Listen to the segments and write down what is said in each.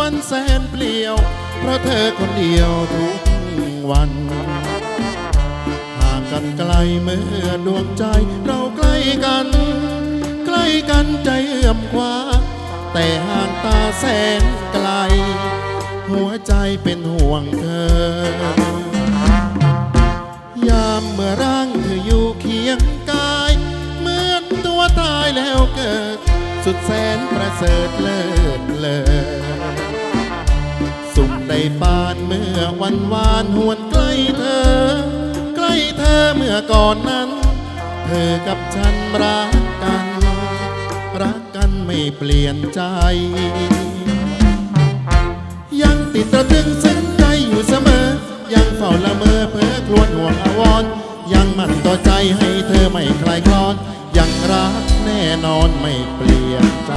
วันแสนเปลี่ยว เพราะเธอคนเดียวทุกวัน ห่างกันไกลเมื่อดวงใจเราใกล้กัน ใกล้กันใจเอื้อมคว้า แต่ห่างตาแสนไกล หัวใจเป็นห่วงเธอยามเมื่อร่างเธออยู่เคียงกาย เหมือนตัวตายแล้วเกิด สุดแสนประเสริฐเลิศเลอ เมื่อวันวานหวนใกล้เธอ ใกล้เธอเมื่อก่อนนั้น เธอกับฉันรักกัน รักกันไม่เปลี่ยนใจ ยังติดตระตึงซึ้งใจอยู่เสมอ ยังเฝ้าละเมอเพ้อครวญห่วงอาวรยังมั่นต่อใจให้เธอไม่คลายคลอน ยังรักแน่นอนไม่เปลี่ยนใจ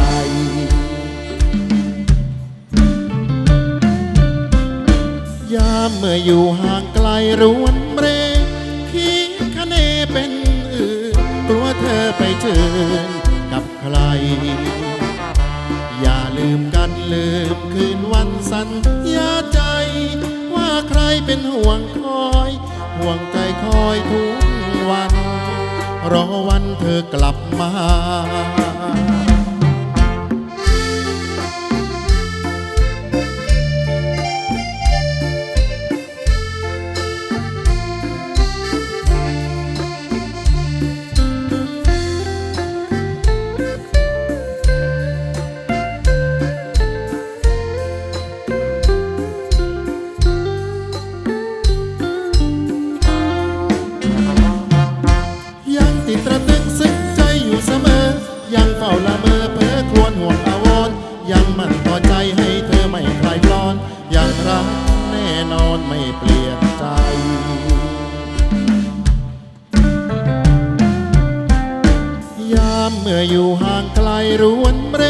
ยามเมื่ออยู่ห่างไกลรวนเรคิดคะเนเป็นอื่นกลัวเธอไปเชิญกับใคร อย่าลืมกันลืมคืนวันสัญญาใจ ว่าใครเป็นห่วงคอย ห่วงใจคอยทุกวัน รอวันเธอกลับมา รวนเร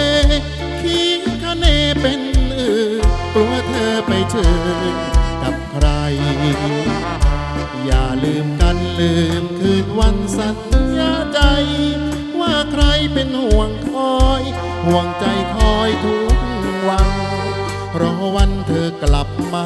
คิดคะเนเป็นอื่นกลัวเธอไปเชิญกับใคร อย่าลืมกันลืมคืนวันสัญญาใจ ว่าใครเป็นห่วงคอย ห่วงใจคอยทุกวัน รอวันเธอกลับมา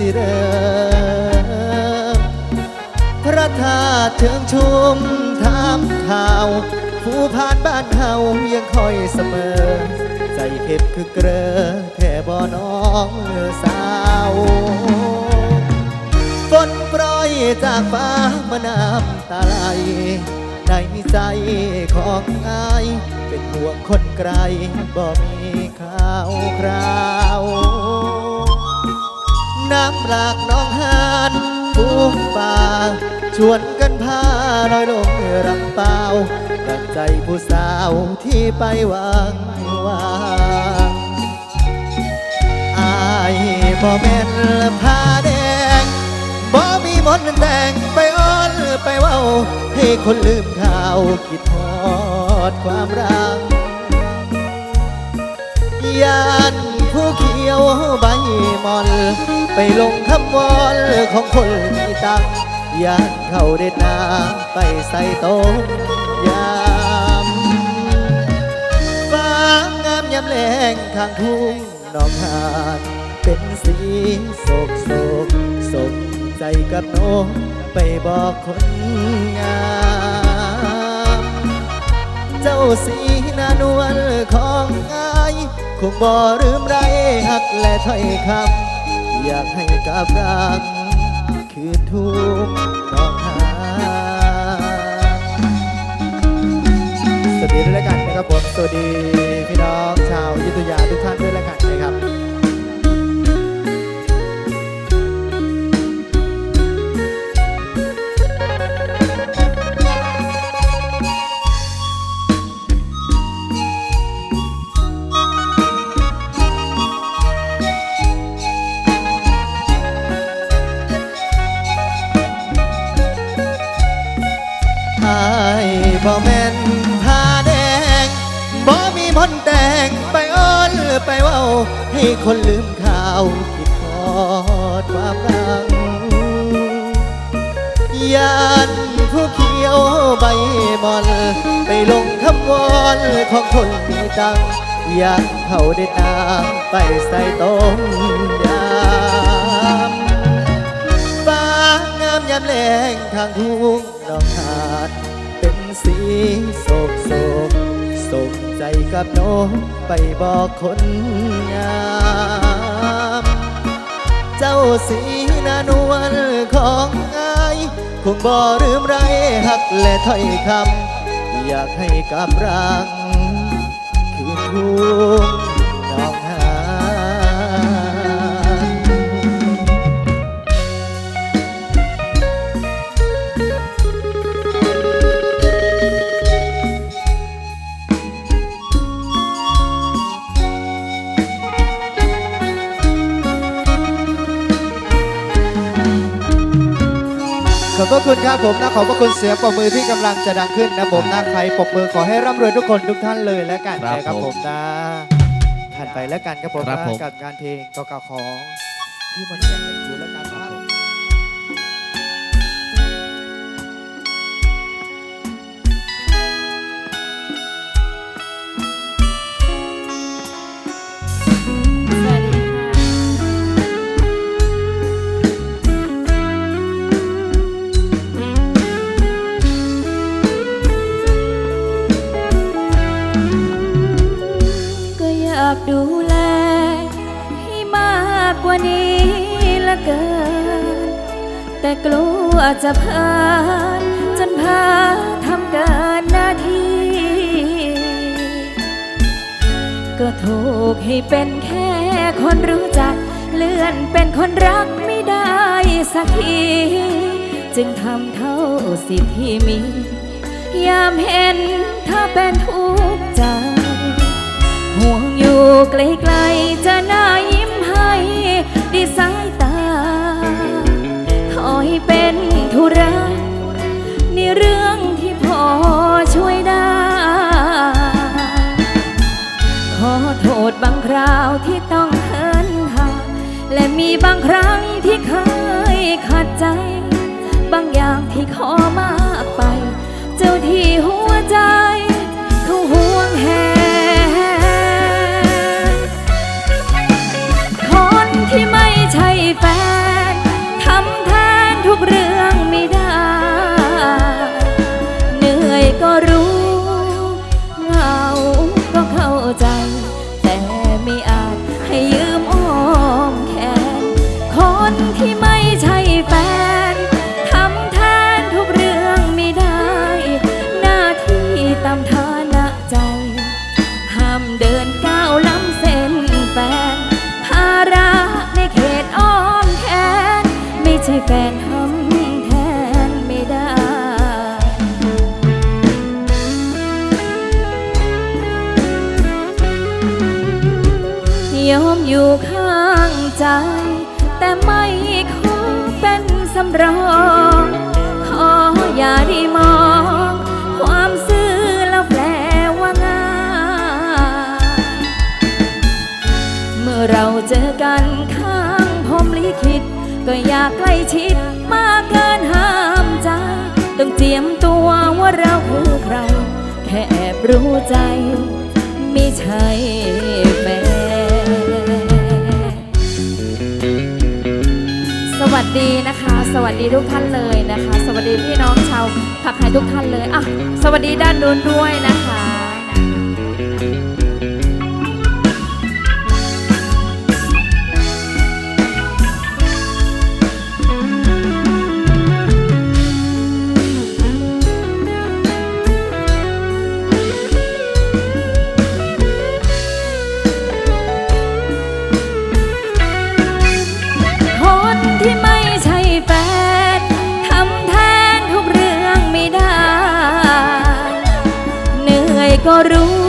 สิเริมพระธาตุเชิงชุมทามข่าว ผู้ผ่านบ้านเฮายังคอยเสมอ ใจเข็ดคือเกลอแค่บ่น้องสาวฝนโปรยจากฟ้ามาน้ำตาไหลในใจของอาย เป็นห่วงคนไกลบ่มีข่าวคราว น้ำหลากน้องหานผู้ป่า ชวนกันพาลอยลงรำเปล่าดังใจผู้สาวที่ไปวางวางอายบ่แม่นผ้าแดงบ่มีมนแต่งไปอ้อนไปเว้า ให้คนลืมข่าวคิดทอดความรักยานผู้เขียวใบมอน ไปลงคำวอนของคนมีตังยานเขาเด็ดน้ำไปใส่ต้มยามฟ้างามยามแลงข้างทุ่งนอกหาดเป็นสีโศกโศกสมใจกับโนไปบอกคนงามเจ้าสีนานวลของอาย คงบ่ลืมไรหักและถ้อยคำ อยากให้กับรักังยานผู้เขียวใบมอน ไปลงคำวอนของคนมีตังอยากเขาได้ตามไปใส่ต้มยำฟ้างามยามแลงทางทุ่งดอกหาด เป็นสีโศกโศกส่งใจกับนกไปบอกคนงาม เจ้าสีนานวลของอายคงบ่ลืมไรหักและถ้อยคำ อยากให้กับรัง คืนทุ่งดอก อบพระคุณครับผมนะขอบพระคุณเสียงปรบมือที่กำลังจะดังขึ้นนะผมนะใครปรบมือขอให้ร่ำรวยทุกคนทุกท่านเลยแล้วกันครับนะครับผมผมนะผ่านไปแล้วกันครับผมครับนะผมกับงานเพลงเก่าๆของที่มันแข่งกันอยู่แล้วกัน ลัวจะเพลินจนพาทำกินหน้าที่ ก็ถูกให้เป็นแค่คนรู้จัก เลื่อนเป็นคนรักไม่ได้สักที จึงทำเท่าสิทธิ์ที่มี ยามเห็นเธอเป็นทุกข์ใจ ห่วงอยู่ไกลๆจะน่า มีบางครั้งที่เคยขัดใจ แต่ไม่ขอเป็นสำรองขออย่าได้มอง ความซื่อแล้วแปลว่างามเมื่อเราเจอกันข้างพรมลิขิต ก็อยากใกล้ชิดมากเกินห้ามใจ ต้องเจียมตัวว่าเราคือใคร แค่แอบรู้ใจ ไม่ใช่ ดีนะคะ สวัสดีทุกท่านเลยนะคะ สวัสดีพี่น้องชาวผักไห่ทุกท่านเลยอะสวัสดีด้านนู้นด้วยนะคะ ก็รู้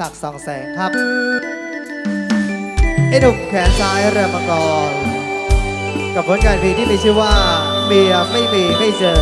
ศักดิ์สองแสงครับไอ้หนุ่มแขนซ้ายเรือมังกรกับผลงานเพลงที่มีชื่อว่าเมียไม่มีไม่เจอ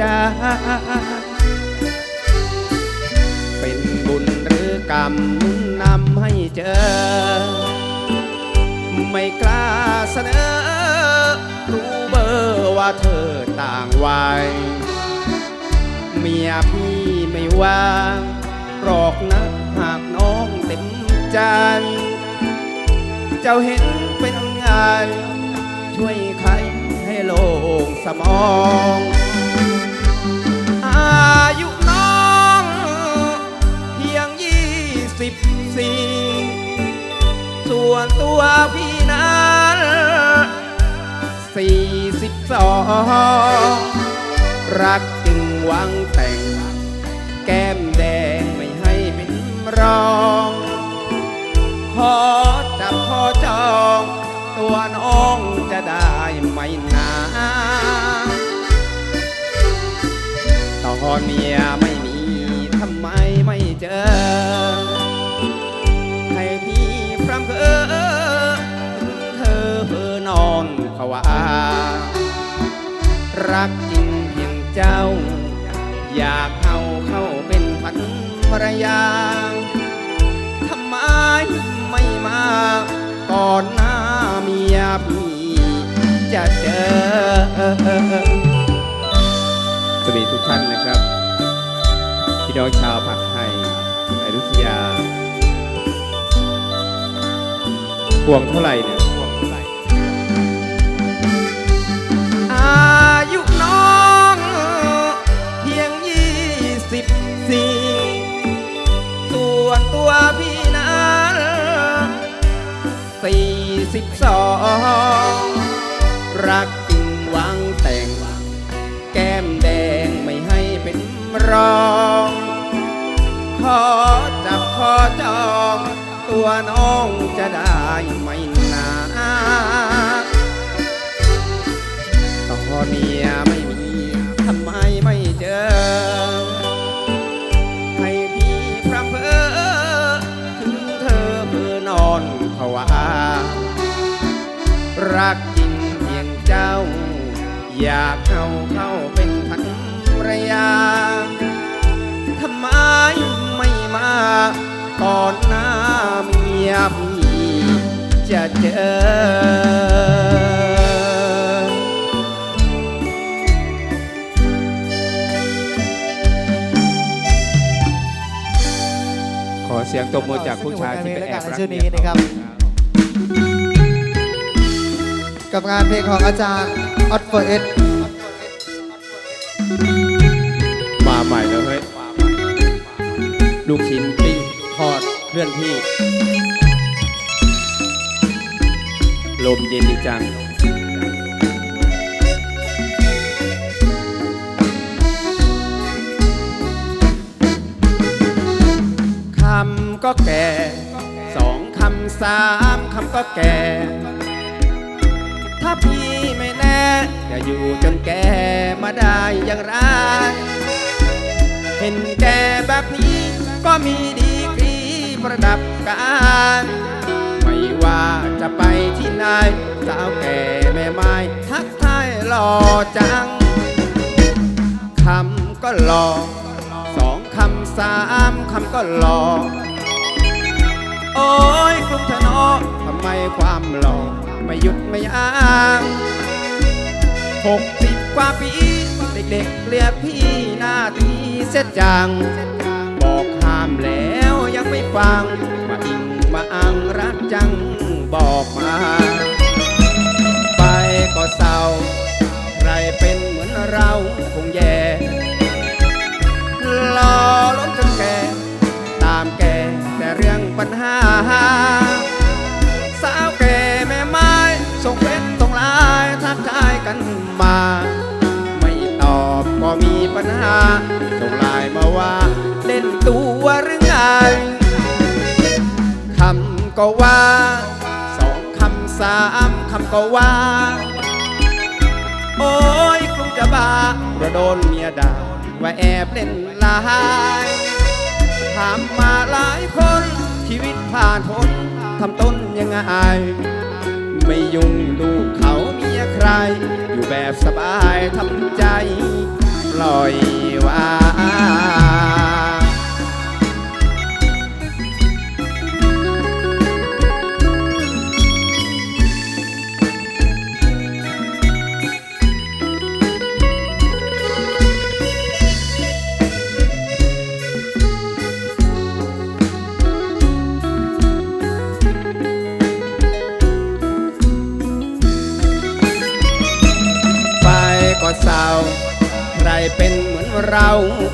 จเป็นบุญหรือกรรมนำให้เจอ ไม่กล้าเสนอ รู้เบอร์ว่าเธอต่างวัยเมียพี่ไม่ว่างหรอกนะหากน้องเต็มใจเจ้าเห็นเป็นไงช่วยใครให้โล่งสมอง อายุน้องเพียงยี่สิบสี่ส่วนตัวพี่นั้นสี่สิบสองรักจึงหวังแต่ง แก้มแดงไม่ให้เป็นรองขอจับขอจอง ตัวน้อง อเมียไม่มีทำไมไม่เจอ ให้พี่พร่ำเพ้อถึงเธอเพ้อนอนภาวารักจริงเพียงเจ้า อยากเอาเข้าเป็นพันภรยาทำไมไม่มาก่อนหน้าเมียพี่จะเจอ สวีทุกท่านนะครับพี่น้องชาวผักไทยอยุธยาพวงเท่าไหร่เนี่ยพวงเท่าไหร่อายุน้องเพียงยี่สิบสี่ส่วนตัวพี่นั้นสี่สิบสองรัก รอง ขอจับขอจอง ตัวน้องจะได้ไหมนาต่อเมียไม่มีทำไมไม่เจอ ให้พี่พร่ำเพ้อถึงเธอเพื่อนอนภาวารักจริงเพียงเจ้า อยากเข้าเข้าเป็นพันรยา ก่อนหน้าเมียพี่จะเจอขอเสียงตบมือจากผู้ชายที่ไปแอบรักชื่อนี้นะครับกับงานเพลงของอาจารย์ออตเฟอร์เอส คอร์ดเคลื่อนที่ ลมเย็นดีจังคำก็แก่สองคำสามคำก็แก่ ถ้าพี่ไม่แน่ จะอยู่จนแก่มาได้อย่างไร เห็นแก่แบบนี้ก็มีดี ประดับการไม่ว่าจะไปที่ไหนสาวแก่แม่ไม้ทักทายหล่อจังคำก็หล่อสองคำสามคำก็หล่อโอ้ยกรุงเทนอทำไมความหล่อไม่หยุดไม่ยั้งหกสิบกว่าปี เด็กๆเรียกพี่หน้าที่เสียจังามแล้วยังไม่ฟัง มาอิงมาอังรักจังบอกมา ไปก็เศร้า ใครเป็นเหมือนเราคงแย่รอล้นจนแก่ ตามแก่แต่เรื่องปัญหา สาวแก่แม่ไม้ส่งเพชรส่งลายทักทายกันมา ไม่ตอบก็มีปัญหาส่งไลายมาว่าเล่นตั วหรือไงคำก็ว่าสองคำสามคำก็ว่า โอ้ยคงจะบ้าเราะโดนเมียด่าว่าแอบเล่นลายถามมาหลายคนชีวิตผ่านพ้นทำต้นยังไงไม่ยุ่งลูกเขาเมียใคร อยู่แบบสบายทำใจ ปล่อยวาง เรา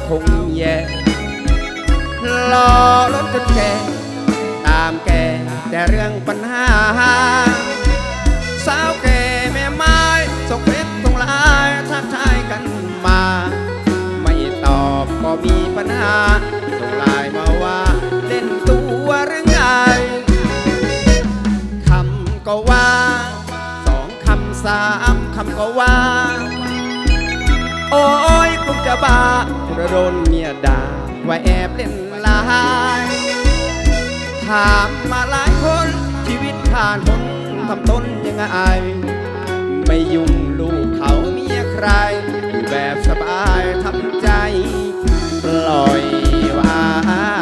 คงแย่รอล้นจนแก่ตามแก่แต่เรื่องปัญหา สาวแก่แม่ไม้ส่งเพชรส่งลายทักทายกันมา ไม่ตอบก็มีปัญหาส่งลายมาว่าเล่นตัวหรือไงคำก็ว่าสองคำสามคำก็ว่า โอ้ย จะบ้าเราะโดนเมียด่าว่าแอบเล่นลายถามมาหลายคนชีวิตผ่านพ้นทำต้นยังไง ไม่ยุ่งลูกเขาเมียใครดูแบบสบายทำใจ ปล่อยวาง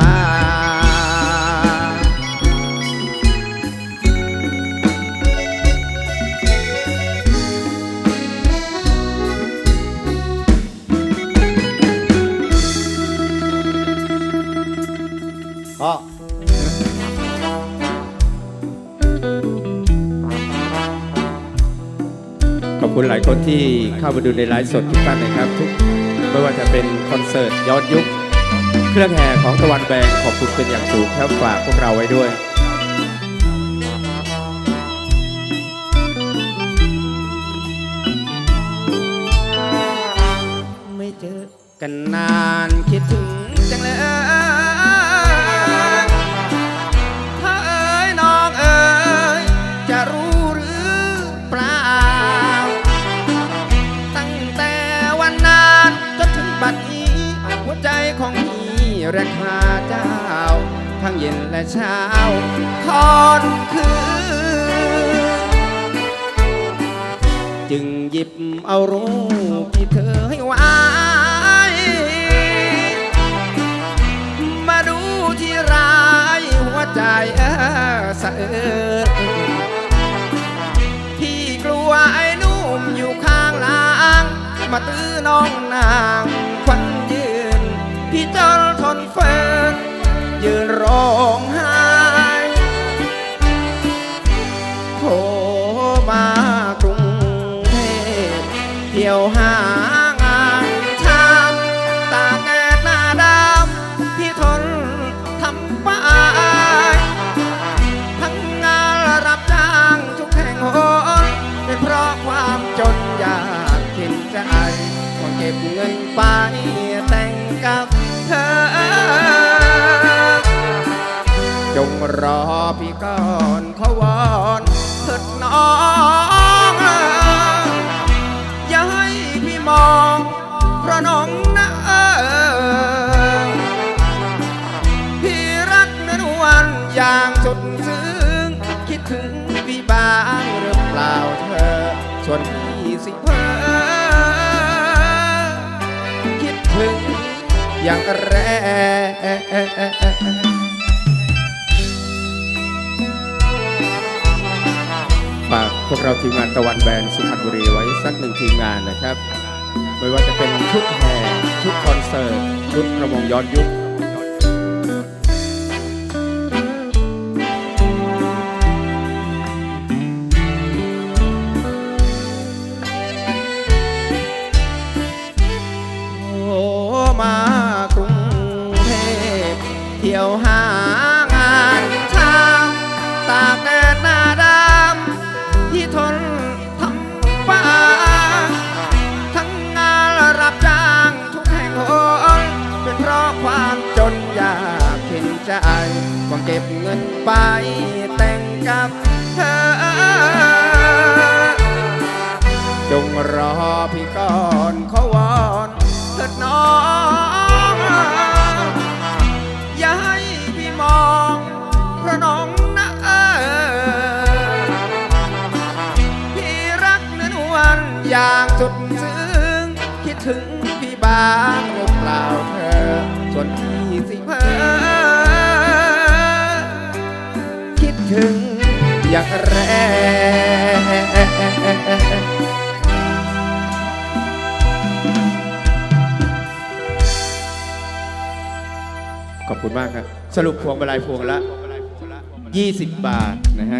อบคุณหลายคนที่เข้ามาดูในไลฟ์สดทุกท่านนะครับทุกไม่ว่าจะเป็นคอนเสิร์ตย้อนยุค เครื่องแห่ของตะวันแบงขอบคุณเป็นอย่างสูงครับฝากพวกเราไว้ด้วยไม่เจอกันนานคิดถึง รกหาเจ้า ทั้งเย็นและเช้าคอนคืน จึงหยิบเอารูปที่เธอให้ไว้ มาดูที่รายหัวใจเออสะเอิดพี่กลัวไอ้นุ่มอยู่ข้างหล่างมาตื้อน้องนาง จนทนเฟินยืนร้องไห้โทรมากรุงเทพเที่ยวหางานทำตาแดดหน้าดำพี่ทนทำไปทั้งงานรับจ้างทุกแห่งหนเป็นเพราะความจนอยากเข็นใจก็เก็บเงินไป งกับเธองรอพี่ก่อนขวอนเถิดน้องอย่าให้พี่มองเพราะน้องนะเออพี่รักนั้นวันอย่างสุดซึ้งคิดถึงพี่บ้างหรือเปล่าเธอส่วนพี่สิเพอคิดถึงอย่างแรง พวกเราทีมงานตะวันแบนสุพรรณบุรีไว้สักหนึ่งทีมงานนะครับ ไม่ว่าจะเป็นชุดแห่ชุดคอนเสิร์ตชุดระมงย้อนยุค เงินไปแต่งกับ คุณมากครับ สรุปพวงมาลัยพวงละ 20 บาทนะฮะ